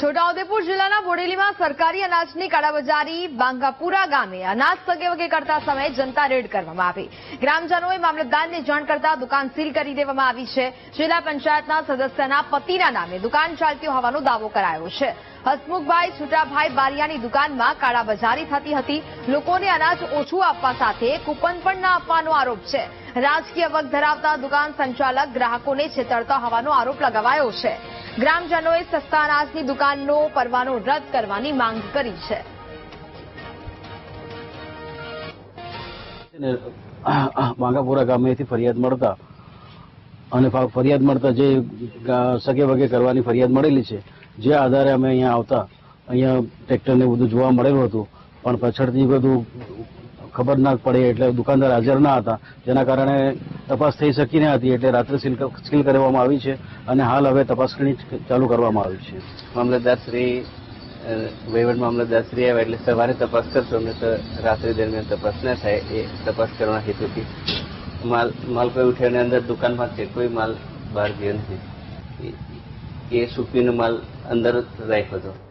છોટાઉદેપુર જિલ્લાના બોડેલીમાં સરકારી અનાજની કાળાબજારી બાંગાપુરા ગામે અનાજ સગે વગે કરતા સમયે જનતા રેડ કરવામાં આવી. ગ્રામજનોએ મામલતદારને જાણ કરતા દુકાન સીલ કરી દેવામાં આવી છે. જિલ્લા પંચાયતના સદસ્યના પતિના નામે દુકાન ચાલતી હોવાનો દાવો કરાયો છે. હસમુખભાઈ છૂટાભાઈ બારિયાની દુકાનમાં કાળાબજારી થતી હતી. લોકોને અનાજ ઓછું આપવા સાથે કૂપન પણ ના આપવાનો આરોપ છે. રાજકીય વગ ધરાવતા દુકાન સંચાલક ગ્રાહકોને છેતરતા હોવાનો આરોપ લગાવાયો છે. ગ્રામજનોએ સસ્તા અનાજની દુકાનનો પરવાનો રદ કરવાની માંગ કરી છે. માંગાપુરા ગામેથી ફરિયાદ મળતા અને ફરિયાદ મળતા જે સગે વગે કરવાની ફરિયાદ મળેલી છે, જે આધારે અમે અહીંયા આવતા, અહીંયા ટ્રેક્ટરને બધું જોવા મળેલું હતું, પણ પાછળથી બધું ખબર ના પડે એટલે દુકાનદાર હાજર ના હતા, જેના કારણે તપાસ થઈ શકી ન હતી એટલે રાત્રે સીલ કરવામાં આવી છે અને હાલ હવે તપાસણી ચાલુ કરવામાં આવી છે. મામલતદાર શ્રી વહીવટ મામલતદાર શ્રી આવ્યા એટલે સવારે તપાસ કરશો. તો રાત્રિ દરમિયાન તપાસ ના થાય એ તપાસ કરવાના હેતુથી. માલ માલ કોઈ ઉઠ્યો અને અંદર દુકાનમાં છે કોઈ માલ બહાર ગયો નથી. એ- સુપીનો માલ અંદર રાખ્યો હતો.